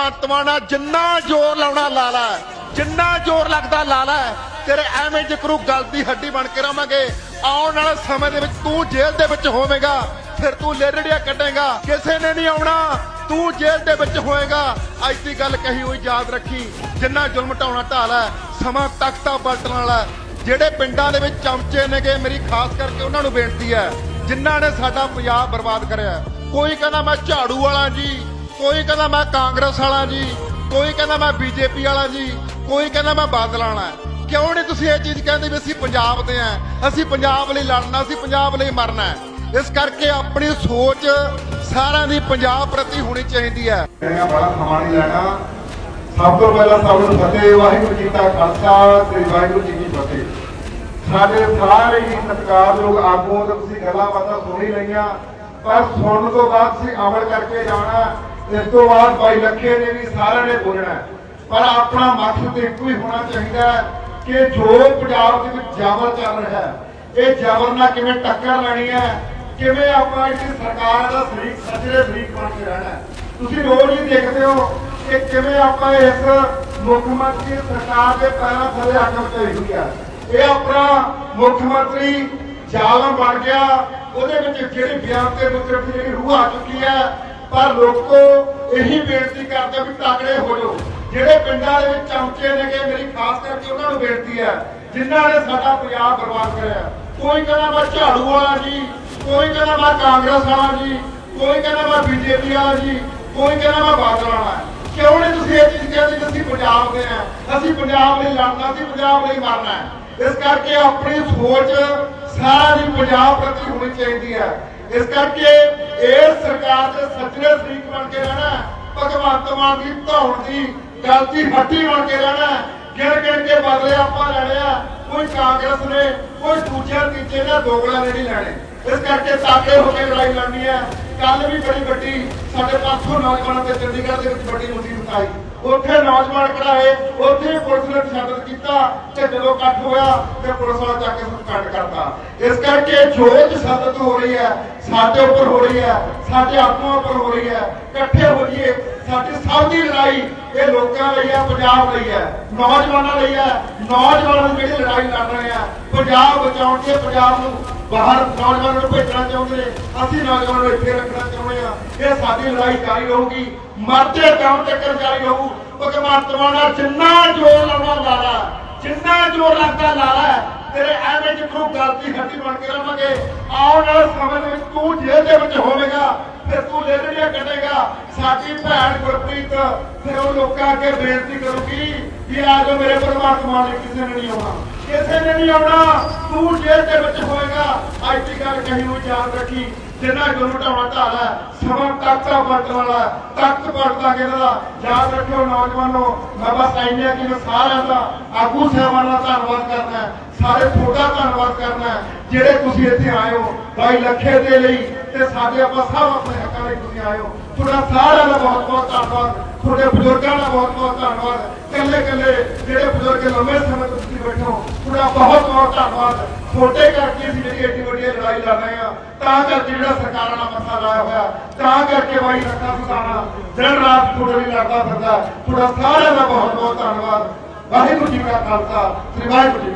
ਭਗਵੰਤ ਮਾਨਾ ਜਿੰਨਾ ਜ਼ੋਰ ਲਾਉਣਾ ਲਾ ਜਿੰਨਾ ਜ਼ੋਰ ਲੱਗਦਾ ਲਾ ਤੇਰੇ ਐਵੇਂ ਜਿਕਰੂ ਗਲਤੀ ਹੱਡੀ ਬਣ ਕੇ ਰਵਾਂਗੇ। ਆਉਣ ਵਾਲੇ ਸਮੇਂ ਦੇ ਵਿੱਚ ਤੂੰ ਜੇਲ੍ਹ ਦੇ ਵਿੱਚ ਹੋਵੇਂਗਾ, ਫਿਰ ਤੂੰ ਲੇਰੜੀਆਂ ਕੱਢੇਗਾ। ਕਿਸੇ ਨੇ ਨਹੀਂ ਆਉਣਾ, ਤੂੰ ਜੇਲ੍ਹ ਦੇ ਵਿੱਚ ਹੋਏਗਾ। ਅੱਜ ਦੀ ਗੱਲ ਕਹੀ ਹੋਈ, ਯਾਦ ਰੱਖੀ, ਜਿੰਨਾ ਜ਼ੁਲਮ ਢਾਉਣਾ ਢਾਲ ਹੈ, ਸਮਾਂ ਤਖਤਾ ਬਲਟਣ ਵਾਲਾ ਜਿਹੜੇ ਪਿੰਡਾਂ ਦੇ ਵਿੱਚ ਚਮਚੇ ਨੇਗੇ, ਮੇਰੀ ਖਾਸ ਕਰਕੇ ਉਹਨਾਂ ਨੂੰ ਬੇਨਤੀ ਹੈ, ਜਿਨ੍ਹਾਂ ਨੇ ਸਾਡਾ ਪੰਜਾਬ ਬਰਬਾਦ ਕਰਿਆ ਕੋਈ ਕਹਿੰਦਾ, ਮੈਂ ਝਾੜੂ ਵਾਲਾ ਜੀ ਕੋਈ ਕਹਿੰਦਾ ਮੈਂ ਕਾਂਗਰਸ ਵਾਲਾ ਜੀ, ਕੋਈ ਕਹਿੰਦਾ ਮੈਂ ਬੀਜੇਪੀ ਵਾਲਾ ਜੀ, ਕੋਈ ਕਹਿੰਦਾ ਮੈਂ ਬਾਦਲ ਵਾਲਾ। ਕਿਉਂ ਨਹੀਂ ਤੁਸੀਂ ਇਹ ਚੀਜ਼ ਕਹਿੰਦੇ ਵੀ ਅਸੀਂ ਪੰਜਾਬ ਦੇ ਆ? ਅਸੀਂ ਪੰਜਾਬ ਲਈ ਲੜਨਾ, ਅਸੀਂ ਪੰਜਾਬ ਲਈ ਮਰਨਾ ਇਸ ਕਰਕੇ ਆਪਣੀ ਸੋਚ ਸਾਰਿਆਂ ਦੀ ਪੰਜਾਬ ਪ੍ਰਤੀ ਹੋਣੀ ਚਾਹੀਦੀ ਹੈ। ਮੈਂ ਬੜਾ ਸਮਾਂ ਨਹੀਂ ਲੈਣਾ। ਸਭ ਤੋਂ ਪਹਿਲਾਂ ਸਭ ਨੂੰ ਫਤਿਹ, ਵਾਹਿਗੁਰੂ ਜੀ ਦਾ ਖਾਲਸਾ ਤੇ ਵਾਹਿਗੁਰੂ ਜੀ ਕੀ ਫਤਿਹ। ਸਾਡੇ ਸਾਰੇ ਹੀ ਸਤਿਕਾਰਯੋਗ ਆਗੂਆਂ ਤੋਂ ਤੁਸੀਂ ਗੱਲਾਂ ਬਾਤਾਂ ਸੁਣ ਹੀ ਲਈਆਂ, ਪਰ ਸੁਣਨ ਤੋਂ ਬਾਅਦ ਤੁਸੀਂ ਅਮਲ ਕਰਕੇ ਜਾਣਾ। ਇਸ ਤੋਂ ਬਾਅਦ ਭਾਈ ਲੱਖੇ ਨੇ ਵੀ ਸਾਰਿਆਂ ਨੇ ਬੋਲਣਾ ਪਰ ਆਪਣਾ ਮਕਸਦ ਇੱਕੋ ਹੀ ਹੋਣਾ ਚਾਹੀਦਾ ਹੈ ਕਿ ਜੋ ਪੰਜਾਬ ਦੇ ਵਿੱਚ ਜ਼ਬਰ ਚੱਲ ਰਿਹਾ ਹੈ, ਇਹ ਜ਼ਬਰ ਨਾਲ ਕਿਵੇਂ ਟੱਕਰ ਲੈਣੀ ਹੈ, ਕਿਵੇਂ ਆਪਾਂ ਇਸ ਸਰਕਾਰ ਦਾ ਸ਼ਰੀਕ, ਸੱਜਰੇ ਸ਼ਰੀਕ ਬਣ ਕੇ ਰਹਿਣਾ ਤੁਸੀਂ ਰੋਜ਼ ਹੀ ਦੇਖਦੇ ਹੋ ਕਿ ਕਿਵੇਂ ਆਪਾਂ ਇਸ ਮੁੱਖ ਮੰਤਰੀ ਸਰਕਾਰ ਦੇ ਪੈਰਾਂ ਥੱਲੇ ਅੱਗ ਮਚਾਈ ਹੋਈ ਆ ਇਹ ਆਪਣਾ ਮੁੱਖ ਮੰਤਰੀ ਜ਼ਾਲਮ ਬਣ ਗਿਆ, ਉਹਦੇ ਵਿੱਚ ਜਿਹੜੀ ਬਿਆਨ ਤੇ ਮੁਕਰਰ ਜਿਹੜੀ ਰੂਹ ਆ ਚੁੱਕੀ ਹੈ ਪਰ ਲੋਕੋ ਇਹੀ ਬੇਨਤੀ ਕਰਦੇ ਵੀ ਤਾਕੜੇ ਹੋ ਜਾਓ। ਜਿਹੜੇ ਪਿੰਡਾਂ ਦੇ ਵਿੱਚ ਚਮਚੇ ਨੇਗੇ, ਮੇਰੀ ਖਾਸ ਕਰਕੇ ਉਹਨਾਂ ਨੂੰ ਬੇਨਤੀ ਹੈ, ਜਿਨ੍ਹਾਂ ਨੇ ਸਾਡਾ ਪੰਜਾਬ ਬਰਬਾਦ ਕਰਿਆ। ਕੋਈ ਕਹਿੰਦਾ ਮੈਂ ਝਾੜੂ ਵਾਲਾ ਜੀ, ਕੋਈ ਕਹਿੰਦਾ ਮੈਂ ਕਾਂਗਰਸ ਵਾਲਾ ਜੀ, ਕੋਈ ਕਹਿੰਦਾ ਮੈਂ ਬੀਜੇਪੀ ਵਾਲਾ ਜੀ, ਕੋਈ ਕਹਿੰਦਾ ਮੈਂ ਬਾਦਲ ਵਾਲਾ। ਕਿਉਂ ਨਹੀਂ ਤੁਸੀਂ ਇਹ ਚੀਜ਼ ਕਹਿੰਦੇ ਕਿ ਅਸੀਂ ਪੰਜਾਬ ਦੇ ਆ? ਅਸੀਂ ਪੰਜਾਬ ਲਈ ਲੜਨਾ ਅਸੀਂ ਪੰਜਾਬ ਲਈ ਮਰਨਾ ਹੈ। ਇਸ ਕਰਕੇ ਆਪਣੀ ਸੋਚ ਸਾਰਾ ਦੀ ਪੰਜਾਬ ਪ੍ਰਤੀ ਹੋਣੀ ਚਾਹੀਦੀ ਹੈ। ਇਸ ਕਰਕੇ ਇਹ ਸਰਕਾਰ ਦੇ ਸੱਜਰੇ ਸਰੀਕ ਬਣ ਕੇ ਰਹਿਣਾ ਭਗਵੰਤ ਮਾਨ ਦੀ ਧੌਣ ਦੀ ਗਲਤੀ ਹੱਟੀ ਬਣ ਕੇ ਰਹਿਣਾ ਗਿਣ ਗਿਣ ਕੇ ਬਦਲੇ ਆਪਾਂ ਲੈਣੇ ਆ, ਕੋਈ ਕਾਂਗਰਸ ਨੇ, ਕੋਈ ਦੂਜੇ ਤੀਜੇ ਨੇ ਦੋਗਲਾ ਨੇ ਨਹੀਂ ਲੈਣੇ। ਇਸ ਕਰਕੇ ਤਾਕੇ ਹੋ ਕੇ ਲੜਾਈ ਲੜਨੀ ਹੈ। ਕੱਲ ਵੀ ਬੜੀ ਵੱਡੀ, ਸਾਡੇ ਪਾਸੋਂ ਨੌਜਵਾਨਾਂ ਤੇ ਚੰਡੀਗੜ੍ਹ ਦੇ ਵਿੱਚ ਵੱਡੀ ਮੁਸੀਬਤ ਆਈ ਉੱਥੇ ਨੌਜਵਾਨ ਕਢਾਏ ਉੱਥੇ ਕੀਤਾ ਤੇ ਜਦੋਂ ਇਕੱਠ ਹੋਇਆ ਤੇ ਪੁਲਿਸ ਵਾਲਾ ਜਾ ਕੇ ਸਾਨੂੰ ਕੱਟ ਕਰਤਾ। ਇਸ ਕਰਕੇ ਜੋ ਤਸ਼ੱਦਦ ਹੋ ਰਹੀ ਹੈ, ਸਾਡੇ ਉੱਪਰ ਹੋ ਰਹੀ ਹੈ, ਸਾਡੇ ਆਤਮਾ ਉੱਪਰ ਹੋ ਰਹੀ ਹੈ, ਇਕੱਠੇ ਹੋ ਜਾਈਏ, ਸਾਡੀ ਸਭ ਦੀ ਲੜਾਈ ਇਹ ਲੋਕਾਂ ਲਈ ਹੈ, ਪੰਜਾਬ ਲਈ ਹੈ। ਨੌਜਵਾਨਾਂ ਲਈ ਹੈ, ਨੌਜਵਾਨਾਂ ਦੀ ਜਿਹੜੀ ਲੜਾਈ ਲੜ ਰਹੇ ਆ ਪੰਜਾਬ ਬਚਾਉਣ ਕੇ ਪੰਜਾਬ ਨੂੰ ਬਾਹਰ ਨੌਜਵਾਨਾਂ ਨੂੰ ਭੇਜਣਾ ਚਾਹੁੰਦੇ ਨੇ, ਅਸੀਂ ਨੌਜਵਾਨਾਂ ਨੂੰ ਇੱਥੇ ਰੱਖਣਾ ਚਾਹੁੰਦੇ ਆ ਇਹ ਸਾਡੀ ਲੜਾਈ ਜਾਰੀ ਰਹੂਗੀ ਮਰਦੇ ਦਮ ਤੱਕ ਜਾਰੀ ਰਹੂ ਭਗਵੰਤ ਮਾਨ ਜਿੰਨਾ ਜ਼ੋਰ ਲਾਉਣਾ ਲਾਲਾ, ਜਿੰਨਾ ਜ਼ੋਰ ਲੱਗਦਾ ਲਾਲਾ, ਤੇਰੇ ਐਵੇਂ ਜਿੱਥੋਂ ਗਲਤੀ ਹੱਡੀ ਬਣ ਕੇ ਰਵਾਂਗੇ। ਆਉਣ ਵਾਲੇ ਸਮੇਂ ਵਿੱਚ ਤੂੰ ਜੇਲ੍ਹ ਦੇ ਵਿੱਚ ਹੋਵੇਂਗਾ, ਫਿਰ ਤੂੰ ਲੇੜੀਆਂ ਕੱਢੇਗਾ। ਸਾਡੀ ਭੈਣ ਗੁਰਪ੍ਰੀਤ ਫਿਰ ਉਹ ਲੋਕਾਂ ਅੱਗੇ ਬੇਨਤੀ ਕਰੂਗੀ ਕਿ ਆ ਜੋ ਮੇਰੇ ਭਗਵੰਤ ਮਾਨ ਨੇ ਕਿਸੇ ਨੇ ਨਹੀਂ ਆਉਣਾ। ਕਿਸੇ ਨੇ ਨਹੀਂ ਆਉਣਾ, ਤੂੰ ਜੇਲ੍ਹ ਦੇ ਵਿੱਚ ਹੋਏਗਾ ਕਹੀ ਨੂੰ ਯਾਦ ਰੱਖੀ ਜਿੰਨਾ ਗੁਰੂ ਢਾਉਣਾ ਢਾਲ ਹੈ, ਸਮਾਂ ਤਖਤਾ ਪਲਟਣ ਵਾਲਾ ਹੈ। ਤਖਤ ਪਲਟਦਾ ਕਿਹਦਾ ਯਾਦ ਰੱਖਿਓ ਨੌਜਵਾਨੋ, ਮੈਂ ਬਸ ਆਈਆਂ ਕਿ ਮੈਂ ਸਾਰਿਆਂ ਦਾ, ਆਗੂ ਸਾਹਿਬਾਨ ਦਾ ਧੰਨਵਾਦ ਕਰਨਾ ਸਾਰੇ ਤੁਹਾਡਾ ਧੰਨਵਾਦ ਕਰਨਾ ਜਿਹੜੇ ਤੁਸੀਂ ਇੱਥੇ ਆਏ ਹੋ ਭਾਈ ਲੱਖੇ ਦੇ ਲਈ ਤੇ ਸਾਡੇ ਆਪਾਂ ਸਭ ਆਪਣੇ ਹੱਕਾਂ ਲਈ ਤੁਸੀਂ ਆਏ ਹੋ। ਤੁਹਾਡਾ ਸਾਰਿਆਂ ਦਾ ਬਹੁਤ ਬਹੁਤ ਧੰਨਵਾਦ। ਤੁਹਾਡੇ ਬਜ਼ੁਰਗਾਂ ਦਾ ਬਹੁਤ ਬਹੁਤ ਧੰਨਵਾਦ। ਕੱਲੇ ਕੱਲੇ ਜਿਹੜੇ ਬਜ਼ੁਰਗ ਲੰਮੇ ਸਮੇਂ ਤੋਂ ਤੁਸੀਂ ਬੈਠੇ ਹੋ, ਤੁਹਾਡਾ ਬਹੁਤ ਬਹੁਤ ਧੰਨਵਾਦ। ਤੁਹਾਡੇ ਕਰਕੇ ਅਸੀਂ ਜਿਹੜੀ ਏਡੀ ਵੱਡੀ ਲੜਾਈ ਲੜ ਰਹੇ ਆ ਤਾਂ ਕਰਕੇ ਜਿਹੜਾ ਸਰਕਾਰਾਂ ਨਾਲ ਮਸਲਾ ਲਾਇਆ ਹੋਇਆ, ਤਾਂ ਕਰਕੇ ਬਾਈ ਰੱਖਾ ਸੁਸਾਨਾ ਦਿਨ ਰਾਤ ਤੁਹਾਡੇ ਲਈ ਲੜਦਾ ਫਿਰਦਾ। ਤੁਹਾਡਾ ਸਾਰਿਆਂ ਦਾ ਬਹੁਤ ਬਹੁਤ ਧੰਨਵਾਦ। ਵਾਹਿਗੁਰੂ ਜੀ ਕਾ ਖਾਲਸਾ, ਸ੍ਰੀ ਵਾਹਿਗੁਰੂ ਜੀ